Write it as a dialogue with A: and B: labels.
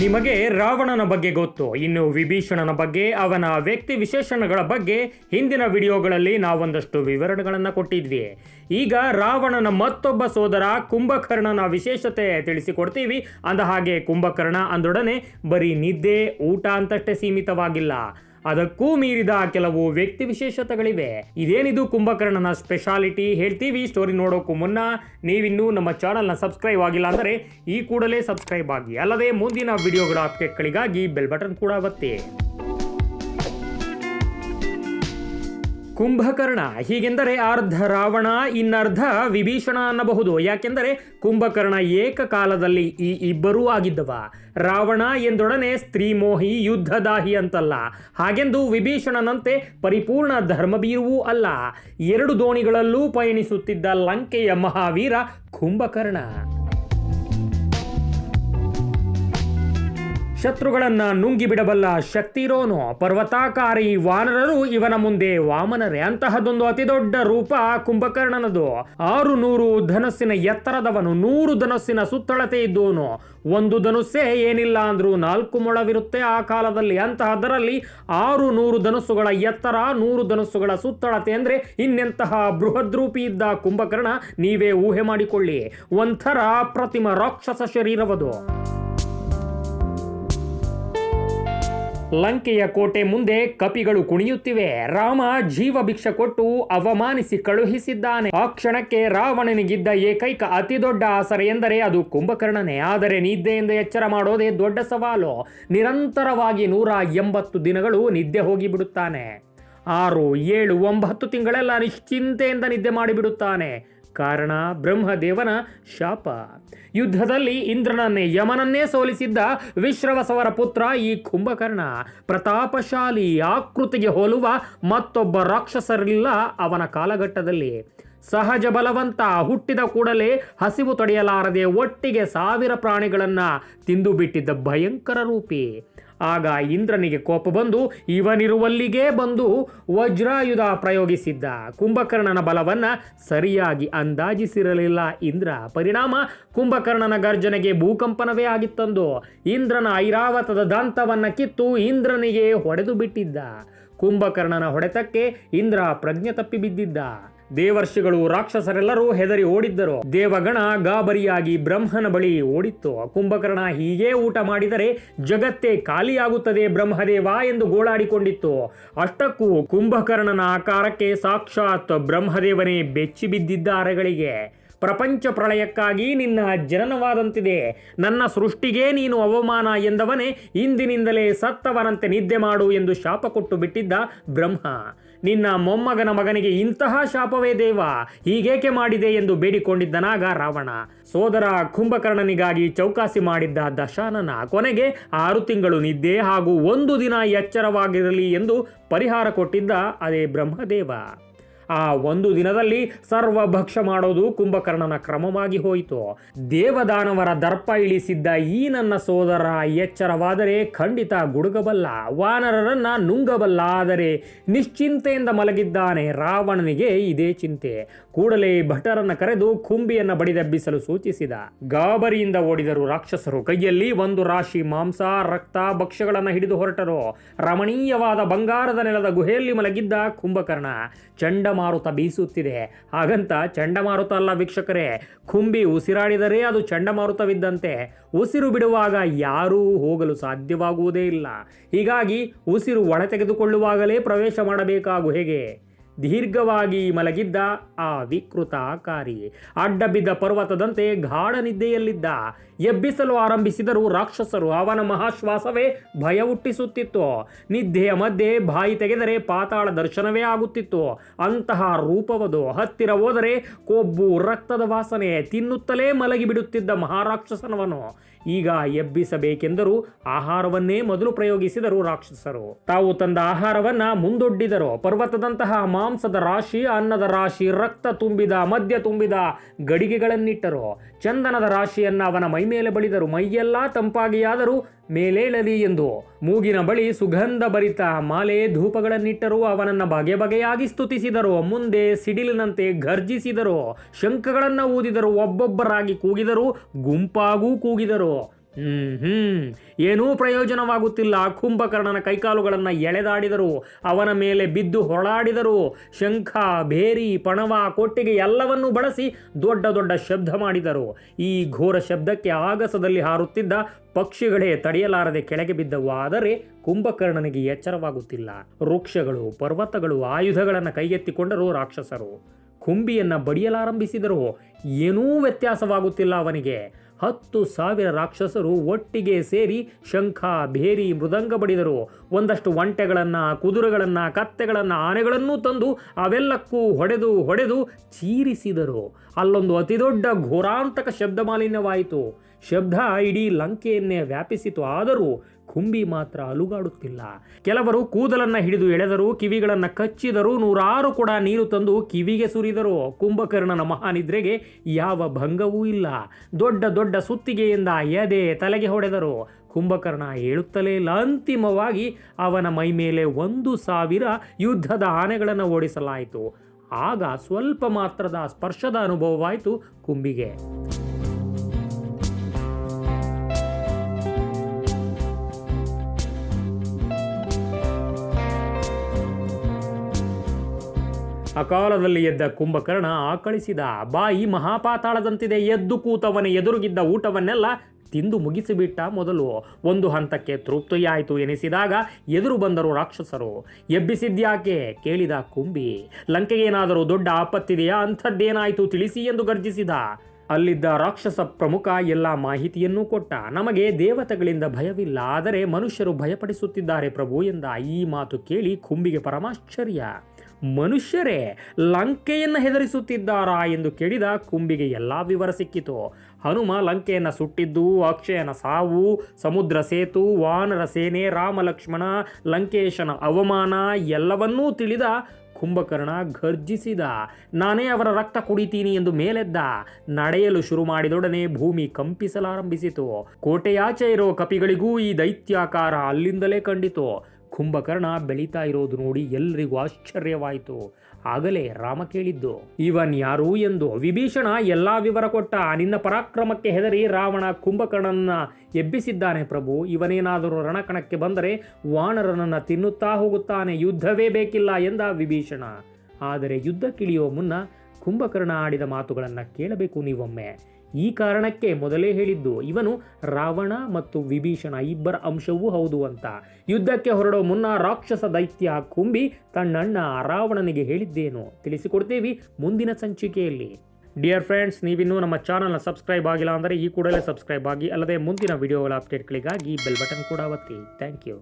A: ನಿಮಗೆ ರಾವಣನ ಬಗ್ಗೆ ಗೊತ್ತು. ಇನ್ನು ವಿಭೀಷಣನ ಬಗ್ಗೆ, ಅವನ ವ್ಯಕ್ತಿ ವಿಶೇಷಣಗಳ ಬಗ್ಗೆ ಹಿಂದಿನ ವಿಡಿಯೋಗಳಲ್ಲಿ ನಾವೊಂದಷ್ಟು ವಿವರಣೆಗಳನ್ನು ಕೊಟ್ಟಿದ್ವಿ. ಈಗ ರಾವಣನ ಮತ್ತೊಬ್ಬ ಸೋದರ ಕುಂಭಕರ್ಣನ ವಿಶೇಷತೆ ತಿಳಿಸಿಕೊಡ್ತೀವಿ. ಅಂದ ಹಾಗೆ ಕುಂಭಕರ್ಣ ಅಂದೊಡನೆ ಬರೀ ನಿದ್ದೆ, ಊಟ ಅಂತಷ್ಟೇ ಸೀಮಿತವಾಗಿಲ್ಲ. ಅದಕ್ಕೂ ಮೀರಿದ ಕೆಲವು ವ್ಯಕ್ತಿ ವಿಶೇಷತೆಗಳಿವೆ. ಇದೇನಿದು ಕುಂಭಕರ್ಣನ ಸ್ಪೆಷಾಲಿಟಿ ಹೇಳ್ತೀವಿ ಸ್ಟೋರಿ ನೋಡೋಕ್ಕೂ ಮುನ್ನ. ನೀವಿನ್ನೂ ನಮ್ಮ ಚಾನಲ್ನ ಸಬ್ಸ್ಕ್ರೈಬ್ ಆಗಿಲ್ಲ ಅಂದರೆ ಈ ಕೂಡಲೇ ಸಬ್ಸ್ಕ್ರೈಬ್ ಆಗಿ. ಅಲ್ಲದೆ ಮುಂದಿನ ವಿಡಿಯೋಗಳ ಅಪ್ಡೇಟ್ಗಳಿಗಾಗಿ ಬೆಲ್ ಬಟನ್ ಕೂಡ ಒತ್ತಿ. ಕುಂಭಕರ್ಣ. ಹೀಗೆಂದರೆ ಅರ್ಧ ರಾವಣ, ಇನ್ನರ್ಧ ವಿಭೀಷಣ ಅನ್ನಬಹುದು. ಯಾಕೆಂದರೆ ಕುಂಭಕರ್ಣ ಏಕಕಾಲದಲ್ಲಿ ಈ ಇಬ್ಬರೂ ಆಗಿದ್ದವ. ರಾವಣ ಎಂದೊಡನೆ ಸ್ತ್ರೀಮೋಹಿ ಯುದ್ಧದಾಹಿ ಅಂತಲ್ಲ. ಹಾಗೆಂದು ವಿಭೀಷಣನಂತೆ ಪರಿಪೂರ್ಣ ಧರ್ಮಬೀರುವೂ ಅಲ್ಲ. ಎರಡು ದೋಣಿಗಳಲ್ಲೂ ಪಯಣಿಸುತ್ತಿದ್ದ ಲಂಕೆಯ ಮಹಾವೀರ ಕುಂಭಕರ್ಣ. ಶತ್ರುಗಳನ್ನ ನುಂಗಿ ಬಿಡಬಲ್ಲ ಶಕ್ತಿ ಇರೋನು. ಪರ್ವತಾಕಾರಿ ವಾನರರು ಇವನ ಮುಂದೆ ವಾಮನರೇ ಅಂತಹದೊಂದು ಅತಿದೊಡ್ಡ ರೂಪ ಕುಂಭಕರ್ಣನದು. ಆರು ನೂರು ಧನಸ್ಸಿನ ಎತ್ತರದವನು, ನೂರು ಧನಸ್ಸಿನ ಸುತ್ತಳತೆ ಇದ್ದವನು. ಒಂದು ಧನುಸ್ಸೇ ಏನಿಲ್ಲ ಅಂದ್ರೂ ನಾಲ್ಕು ಮೊಳವಿರುತ್ತೆ ಆ ಕಾಲದಲ್ಲಿ. ಅಂತಹದರಲ್ಲಿ ಆರು ನೂರು ಧನುಸ್ಸುಗಳ ಎತ್ತರ, ನೂರು ಧನುಸ್ಸುಗಳ ಸುತ್ತಳತೆ ಅಂದ್ರೆ ಇನ್ನೆಂತಹ ಬೃಹದ್ರೂಪಿ ಇದ್ದ ಕುಂಭಕರ್ಣ ನೀವೇ ಊಹೆ ಮಾಡಿಕೊಳ್ಳಿ. ಒಂಥರ ಪ್ರತಿಮ ರಾಕ್ಷಸ ಶರೀರವದು. ಲಂಕೆಯ ಕೋಟೆ ಮುಂದೆ ಕಪಿಗಳು ಕುಣಿಯುತ್ತಿವೆ. ರಾಮ ಜೀವ ಭಿಕ್ಷ ಕೊಟ್ಟು ಅವಮಾನಿಸಿ ಕಳುಹಿಸಿದ್ದಾನೆ. ಆ ಕ್ಷಣಕ್ಕೆ ರಾವಣನಿಗಿದ್ದ ಏಕೈಕ ಅತಿ ದೊಡ್ಡ ಆಸರೆ ಎಂದರೆ ಅದು ಕುಂಭಕರ್ಣನೇ. ಆದರೆ ನಿದ್ದೆಯಿಂದ ಎಚ್ಚರ ಮಾಡೋದೇ ದೊಡ್ಡ ಸವಾಲು. ನಿರಂತರವಾಗಿ ನೂರ ಎಂಬತ್ತು ದಿನಗಳು ನಿದ್ದೆ ಹೋಗಿಬಿಡುತ್ತಾನೆ. ಆರು, ಏಳು, ಒಂಬತ್ತು ತಿಂಗಳೆಲ್ಲ ನಿಶ್ಚಿಂತೆಯಿಂದ ನಿದ್ದೆ ಮಾಡಿಬಿಡುತ್ತಾನೆ. ಕಾರಣ ಬ್ರಹ್ಮದೇವನ ಶಾಪ. ಯುದ್ಧದಲ್ಲಿ ಇಂದ್ರನನ್ನೇ ಯಮನನ್ನೇ ಸೋಲಿಸಿದ್ದ ವಿಶ್ರವಸವರ ಪುತ್ರ ಈ ಕುಂಭಕರ್ಣ ಪ್ರತಾಪಶಾಲಿ ಆಕೃತಿಗೆ ಹೋಲುವ ಮತ್ತೊಬ್ಬ ರಾಕ್ಷಸರಿಲ್ಲ ಅವನ ಕಾಲಘಟ್ಟದಲ್ಲಿ. ಸಹಜ ಬಲವಂತ ಹುಟ್ಟಿದ ಕೂಡಲೇ ಹಸಿವು ತಡೆಯಲಾರದೆ ಒಟ್ಟಿಗೆ ಸಾವಿರ ಪ್ರಾಣಿಗಳನ್ನು ತಿಂದು ಬಿಟ್ಟಿದ್ದ ಭಯಂಕರ ರೂಪಿ. ಆಗ ಇಂದ್ರನಿಗೆ ಕೋಪ ಬಂದು ಇವನಿರುವಲ್ಲಿಗೇ ಬಂದು ವಜ್ರಾಯುಧ ಪ್ರಯೋಗಿಸಿದ್ದ. ಕುಂಭಕರ್ಣನ ಬಲವನ್ನ ಸರಿಯಾಗಿ ಅಂದಾಜಿಸಿರಲಿಲ್ಲ ಇಂದ್ರ. ಪರಿಣಾಮ ಕುಂಭಕರ್ಣನ ಗರ್ಜನೆಗೆ ಭೂಕಂಪನವೇ ಆಗಿತ್ತಂದು. ಇಂದ್ರನ ಐರಾವತದ ದಂತವನ್ನ ಕಿತ್ತು ಇಂದ್ರನಿಗೆ ಹೊಡೆದು ಬಿಟ್ಟಿದ್ದ ಕುಂಭಕರ್ಣನ ಹೊಡೆತಕ್ಕೆ ಇಂದ್ರ ಪ್ರಜ್ಞೆ ತಪ್ಪಿ ಬಿದ್ದಿದ್ದ. ದೇವರ್ಷಿಗಳು ರಾಕ್ಷಸರೆಲ್ಲರೂ ಹೆದರಿ ಓಡಿದ್ದರು. ದೇವಗಣ ಗಾಬರಿಯಾಗಿ ಬ್ರಹ್ಮನ ಬಳಿ ಓಡಿತ್ತು. ಕುಂಭಕರ್ಣ ಹೀಗೆ ಊಟ ಮಾಡಿದರೆ ಜಗತ್ತೇ ಖಾಲಿಯಾಗುತ್ತದೆ ಬ್ರಹ್ಮದೇವ ಎಂದು ಗೋಳಾಡಿಕೊಂಡಿತ್ತು. ಅಷ್ಟಕ್ಕೂ ಕುಂಭಕರ್ಣನ ಆಕಾರಕ್ಕೆ ಸಾಕ್ಷಾತ್ ಬ್ರಹ್ಮದೇವನೇ ಬೆಚ್ಚಿ ಬಿದ್ದಿದ್ದ ಅರೆಗಳಿಗೆ. ಪ್ರಪಂಚ ಪ್ರಳಯಕ್ಕಾಗಿ ನಿನ್ನ ಜನನವಾದಂತಿದೆ. ನನ್ನ ಸೃಷ್ಟಿಗೆ ನೀನು ಅವಮಾನ ಎಂದವನೇ ಇಂದಿನಿಂದಲೇ ಸತ್ತವನಂತೆ ನಿದ್ದೆ ಮಾಡು ಎಂದು ಶಾಪ ಕೊಟ್ಟು ಬಿಟ್ಟಿದ್ದ ಬ್ರಹ್ಮ. ನಿನ್ನ ಮೊಮ್ಮಗನ ಮಗನಿಗೆ ಇಂತಹ ಶಾಪವೇ ದೇವ, ಹೀಗೇಕೆ ಮಾಡಿದೆ ಎಂದು ಬೇಡಿಕೊಂಡಿದ್ದನಾಗ ರಾವಣ. ಸೋದರ ಕುಂಭಕರ್ಣನಿಗಾಗಿ ಚೌಕಾಸಿ ಮಾಡಿದ್ದ ದಶಾನನ ಕೊನೆಗೆ ಆರು ತಿಂಗಳು ನಿದ್ದೆ ಹಾಗೂ ಒಂದು ದಿನ ಎಚ್ಚರವಾಗಿರಲಿ ಎಂದು ಪರಿಹಾರ ಕೊಟ್ಟಿದ್ದ ಅದೇ ಬ್ರಹ್ಮದೇವ. ಆ ಒಂದು ದಿನದಲ್ಲಿ ಸರ್ವ ಭಕ್ಷ ಮಾಡೋದು ಕುಂಭಕರ್ಣನ ಕ್ರಮವಾಗಿ ಹೋಯಿತು. ದೇವದಾನವರ ದರ್ಪ ಇಳಿಸಿದ್ದ ಈ ನನ್ನ ಸೋದರ ಎಚ್ಚರವಾದರೆ ಖಂಡಿತ ಗುಡುಗಬಲ್ಲ, ವಾನರರನ್ನ ನುಂಗಬಲ್ಲ ಆದರೆ ನಿಶ್ಚಿಂತೆಯಿಂದ ಮಲಗಿದ್ದಾನೆ ರಾವಣನಿಗೆ ಇದೇ ಚಿಂತೆ. ಕೂಡಲೇ ಭಟರನ್ನ ಕರೆದು ಕುಂಬಿಯನ್ನ ಬಡಿದೆಬ್ಬಿಸಲು ಸೂಚಿಸಿದ. ಗಾಬರಿಯಿಂದ ಓಡಿದರು ರಾಕ್ಷಸರು ಕೈಯಲ್ಲಿ ಒಂದು ರಾಶಿ ಮಾಂಸ, ರಕ್ತ, ಭಕ್ಷ್ಯಗಳನ್ನು ಹಿಡಿದು ಹೊರಟರು. ರಮಣೀಯವಾದ ಬಂಗಾರದ ನೆಲದ ಗುಹೆಯಲ್ಲಿ ಮಲಗಿದ್ದ ಕುಂಭಕರ್ಣ ಚಂಡಮಾರುತ ಬೀಸುತ್ತಿದೆ. ಹಾಗಂತ ಚಂಡಮಾರುತ ಅಲ್ಲ ವೀಕ್ಷಕರೇ ಕುಂಬಿ ಉಸಿರಾಡಿದರೆ ಅದು ಚಂಡಮಾರುತವಿದ್ದಂತೆ. ಉಸಿರು ಬಿಡುವಾಗ ಯಾರೂ ಹೋಗಲು ಸಾಧ್ಯವಾಗುವುದೇ ಇಲ್ಲ. ಹೀಗಾಗಿ ಉಸಿರು ಒಳ ತೆಗೆದುಕೊಳ್ಳುವಾಗಲೇ ಪ್ರವೇಶ ಮಾಡಬೇಕಾಗು ಹೇಗೆ? ದೀರ್ಘವಾಗಿ ಮಲಗಿದ್ದ ಆ ವಿಕೃತ ಕಾರಿ ಅಡ್ಡ ಬಿದ್ದ ಪರ್ವತದಂತೆ ಗಾಢ ನಿದ್ದೆಯಲ್ಲಿದ್ದ ಎಬ್ಬಿಸಲು ಆರಂಭಿಸಿದರು ರಾಕ್ಷಸರು ಅವನ ಮಹಾಶ್ವಾಸವೇ ಭಯ ಹುಟ್ಟಿಸುತ್ತಿತ್ತು ನಿದ್ದೆಯ ಮಧ್ಯೆ ಬಾಯಿ ತೆಗೆದರೆ ಪಾತಾಳ ದರ್ಶನವೇ ಆಗುತ್ತಿತ್ತು. ಅಂತಹ ರೂಪವದು ಹತ್ತಿರ ಹೋದರೆ ಕೊಬ್ಬು ರಕ್ತದ ವಾಸನೆ ತಿನ್ನುತ್ತಲೇ ಮಲಗಿಬಿಡುತ್ತಿದ್ದ ಮಹಾರಾಕ್ಷಸನವನು. ಈಗ ಎಬ್ಬಿಸಬೇಕೆಂದರೂ ಆಹಾರವನ್ನೇ ಮೊದಲು ಪ್ರಯೋಗಿಸಿದರು ರಾಕ್ಷಸರು. ತಾವು ತಂದ ಆಹಾರವನ್ನ ಮುಂದೊಡ್ಡಿದರು. ಪರ್ವತದಂತಹ ಮಾಂಸದ ರಾಶಿ, ಅನ್ನದ ರಾಶಿ, ರಕ್ತ ತುಂಬಿದ, ಮದ್ಯ ತುಂಬಿದ ಗಡಿಗೆಗಳನ್ನಿಟ್ಟರು. ಚಂದನದ ರಾಶಿಯನ್ನ ಅವನ ಮೈಮೇಲೆ ಬಳಿದರು ಮೈಯೆಲ್ಲ ತಂಪಾಗಿಯಾದರೂ ಮೇಲೇಳಲಿ ಎಂದು. ಮೂಗಿನ ಬಳಿ ಸುಗಂಧ ಭರಿತ ಮಾಲೆ ಧೂಪಗಳನ್ನಿಟ್ಟರು ಅವನನ್ನ ಬಗೆ ಬಗೆಯಾಗಿ ಸ್ತುತಿಸಿದರು. ಮುಂದೆ ಸಿಡಿಲಿನಂತೆ ಗರ್ಜಿಸಿದರು ಶಂಖಗಳನ್ನು ಊದಿದರು. ಒಬ್ಬೊಬ್ಬರಾಗಿ ಕೂಗಿದರು. ಗುಂಪಾಗೂ ಕೂಗಿದರು. ಹ್ಮ್ ಹ್ಮ್. ಏನೂ ಪ್ರಯೋಜನವಾಗುತ್ತಿಲ್ಲ. ಕುಂಭಕರ್ಣನ ಕೈಕಾಲುಗಳನ್ನು ಎಳೆದಾಡಿದರು. ಅವನ ಮೇಲೆ ಬಿದ್ದು ಹೊರಳಾಡಿದರು. ಶಂಖ ಬೇರಿ ಪಣವ, ಕೊಟ್ಟಿಗೆ ಎಲ್ಲವನ್ನೂ ಬಳಸಿ ದೊಡ್ಡ ದೊಡ್ಡ ಶಬ್ದ ಮಾಡಿದರು. ಈ ಘೋರ ಶಬ್ದಕ್ಕೆ ಆಗಸದಲ್ಲಿ ಹಾರುತ್ತಿದ್ದ ಪಕ್ಷಿಗಳೇ ತಡೆಯಲಾರದೆ ಕೆಳಗೆ ಬಿದ್ದವು. ಆದರೆ ಕುಂಭಕರ್ಣನಿಗೆ ಎಚ್ಚರವಾಗುತ್ತಿಲ್ಲ. ವೃಕ್ಷಗಳು, ಪರ್ವತಗಳು, ಆಯುಧಗಳನ್ನು ಕೈಗೆತ್ತಿಕೊಂಡರು ರಾಕ್ಷಸರು. ಕುಂಬಿಯನ್ನ ಬಡಿಯಲಾರಂಭಿಸಿದರು. ಏನೂ ವ್ಯತ್ಯಾಸವಾಗುತ್ತಿಲ್ಲ ಅವನಿಗೆ. ಹತ್ತು ಸಾವಿರ ರಾಕ್ಷಸರು ಒಟ್ಟಿಗೆ ಸೇರಿ ಶಂಖ, ಭೇರಿ, ಮೃದಂಗ ಬಡಿದರು. ಒಂದಷ್ಟು ಒಂಟೆಗಳನ್ನು, ಕುದುರೆಗಳನ್ನು, ಕತ್ತೆಗಳನ್ನು, ಆನೆಗಳನ್ನೂ ತಂದು ಅವೆಲ್ಲಕ್ಕೂ ಹೊಡೆದು ಹೊಡೆದು ಚೀರಿಸಿದರು. ಅಲ್ಲೊಂದು ಅತಿದೊಡ್ಡ ಘೋರಾಂತಕ ಶಬ್ದ ಮಾಲಿನ್ಯವಾಯಿತು ಶಬ್ದ ಇಡೀ ಲಂಕೆಯನ್ನೇ ವ್ಯಾಪಿಸಿತು. ಆದರೂ ಕುಂಬಿ ಮಾತ್ರ ಅಲುಗಾಡುತ್ತಿಲ್ಲ. ಕೆಲವರು ಕೂದಲನ್ನ ಹಿಡಿದು ಎಳೆದರು, ಕಿವಿಗಳನ್ನು ಕಚ್ಚಿದರು, ನೂರಾರು ಕೂಡ ನೀರು ತಂದು ಕಿವಿಗೆ ಸುರಿದರು. ಕುಂಭಕರ್ಣನ ಮಹಾನಿದ್ರೆಗೆ ಯಾವ ಭಂಗವೂ ಇಲ್ಲ. ದೊಡ್ಡ ದೊಡ್ಡ ಸುತ್ತಿಗೆಯಿಂದ ಎದೆ ತಲೆಗೆ ಹೊಡೆದರು. ಕುಂಭಕರ್ಣ ಹೇಳುತ್ತಲೇ ಇಲ್ಲ. ಅಂತಿಮವಾಗಿ ಅವನ ಮೈ ಮೇಲೆ ಒಂದು ಸಾವಿರ ಯುದ್ಧದ ಆನೆಗಳನ್ನು ಓಡಿಸಲಾಯಿತು. ಆಗ ಸ್ವಲ್ಪ ಮಾತ್ರದ ಸ್ಪರ್ಶದ ಅನುಭವವಾಯಿತು ಕುಂಬಿಗೆ. ಅಕಾಲದಲ್ಲಿ ಎದ್ದ ಕುಂಭಕರ್ಣ ಆಕಳಿಸಿದ ಬಾಯಿ ಮಹಾಪಾತಾಳದಂತಿದೆ. ಎದ್ದು ಕೂತವನ ಎದುರುಗಿದ್ದ ಊಟವನ್ನೆಲ್ಲ ತಿಂದು ಮುಗಿಸಿಬಿಟ್ಟ ಮೊದಲು. ಒಂದು ಹಂತಕ್ಕೆ ತೃಪ್ತಿಯಾಯಿತು ಎನಿಸಿದಾಗ ಎದುರು ಬಂದರು ರಾಕ್ಷಸರು. ಎಬ್ಬಿಸಿದ್ಯಾಕೆ? ಕೇಳಿದ ಕುಂಬಿ. ಲಂಕೆಗೇನಾದರೂ ದೊಡ್ಡ ಆಪತ್ತಿದೆಯಾ? ಅಂಥದ್ದೇನಾಯಿತು ತಿಳಿಸಿ ಎಂದು ಗರ್ಜಿಸಿದ. ಅಲ್ಲಿದ್ದ ರಾಕ್ಷಸ ಪ್ರಮುಖ ಎಲ್ಲ ಮಾಹಿತಿಯನ್ನೂ ಕೊಟ್ಟ. ನಮಗೆ ದೇವತೆಗಳಿಂದ ಭಯವಿಲ್ಲ. ಆದರೆ ಮನುಷ್ಯರು ಭಯಪಡಿಸುತ್ತಿದ್ದಾರೆ ಪ್ರಭು ಎಂದ ಈ ಮಾತು ಕೇಳಿ ಕುಂಬಿಗೆ ಪರಮಾಶ್ಚರ್ಯ. ಮನುಷ್ಯರೇ ಲಂಕೆಯನ್ನು ಹೆದರಿಸುತ್ತಿದ್ದಾರಾ ಎಂದು ಕೇಳಿದ ಕುಂಬಿಗೆ ಎಲ್ಲ ವಿವರ ಸಿಕ್ಕಿತು. ಹನುಮ ಲಂಕೆಯನ್ನು ಸುಟ್ಟಿದ್ದು, ಅಕ್ಷಯನ ಸಾವು, ಸಮುದ್ರ ಸೇತು, ವಾನರ ಸೇನೆ, ರಾಮಲಕ್ಷ್ಮಣ, ಲಂಕೇಶನ ಅವಮಾನ ಎಲ್ಲವನ್ನೂ ತಿಳಿದ ಕುಂಭಕರ್ಣ ಗರ್ಜಿಸಿದ ನಾನೇ ಅವರ ರಕ್ತ ಕುಡಿತೀನಿ ಎಂದು ಮೇಲೆದ್ದ. ನಡೆಯಲು ಶುರು ಮಾಡಿದೊಡನೆ ಭೂಮಿ ಕಂಪಿಸಲಾರಂಭಿಸಿತು. ಕೋಟೆಯಾಚೆ ಇರೋ ಕಪಿಗಳಿಗೂ ಈ ದೈತ್ಯಾಕಾರ ಅಲ್ಲಿಂದಲೇ ಕಂಡಿತು. ಕುಂಭಕರ್ಣ ಬೆಳೀತಾ ಇರೋದು ನೋಡಿ ಎಲ್ರಿಗೂ ಆಶ್ಚರ್ಯವಾಯಿತು. ಆಗಲೇ ರಾಮ ಕೇಳಿದ್ದು, ಇವನ್ ಯಾರು ಎಂದು ವಿಭೀಷಣ ಎಲ್ಲ ವಿವರ ಕೊಟ್ಟ ನಿನ್ನ ಪರಾಕ್ರಮಕ್ಕೆ ಹೆದರಿ ರಾವಣ ಕುಂಭಕರ್ಣನ ಎಬ್ಬಿಸಿದ್ದಾನೆ ಪ್ರಭು. ಇವನೇನಾದರೂ ರಣಕಣಕ್ಕೆ ಬಂದರೆ ವಾನರನನ್ನ ತಿನ್ನುತ್ತಾ ಹೋಗುತ್ತಾನೆ. ಯುದ್ಧವೇ ಬೇಕಿಲ್ಲ ಎಂದ ವಿಭೀಷಣ. ಆದರೆ ಯುದ್ಧಕ್ಕಿಳಿಯೋ ಮುನ್ನ ಕುಂಭಕರ್ಣ ಆಡಿದ ಮಾತುಗಳನ್ನು ಕೇಳಬೇಕು ನೀವೊಮ್ಮೆ. ಈ ಕಾರಣಕ್ಕೆ ಮೊದಲೇ ಹೇಳಿದ್ದು ಇವನು ರಾವಣ ಮತ್ತು ವಿಭೀಷಣ ಇಬ್ಬರ ಅಂಶವೂ ಹೌದು ಅಂತ. ಯುದ್ಧಕ್ಕೆ ಹೊರಡೋ ಮುನ್ನ ರಾಕ್ಷಸ ದೈತ್ಯ ಕುಂಬಿ ತನ್ನಣ್ಣ ರಾವಣನಿಗೆ ಹೇಳಿದ್ದೇನು. ತಿಳಿಸಿಕೊಡ್ತೀವಿ ಮುಂದಿನ ಸಂಚಿಕೆಯಲ್ಲಿ. ಡಿಯರ್ ಫ್ರೆಂಡ್ಸ್ ನೀವಿನ್ನೂ ನಮ್ಮ ಚಾನಲ್ನ ಸಬ್ಸ್ಕ್ರೈಬ್ ಆಗಿಲ್ಲ ಅಂದರೆ ಈ ಕೂಡಲೇ ಸಬ್ಸ್ಕ್ರೈಬ್ ಆಗಿ, ಅಲ್ಲದೆ ಮುಂದಿನ ವಿಡಿಯೋಗಳ ಅಪ್ಡೇಟ್ಗಳಿಗಾಗಿ ಬೆಲ್ ಬಟನ್ ಕೂಡ ಒತ್ತಿ. Thank you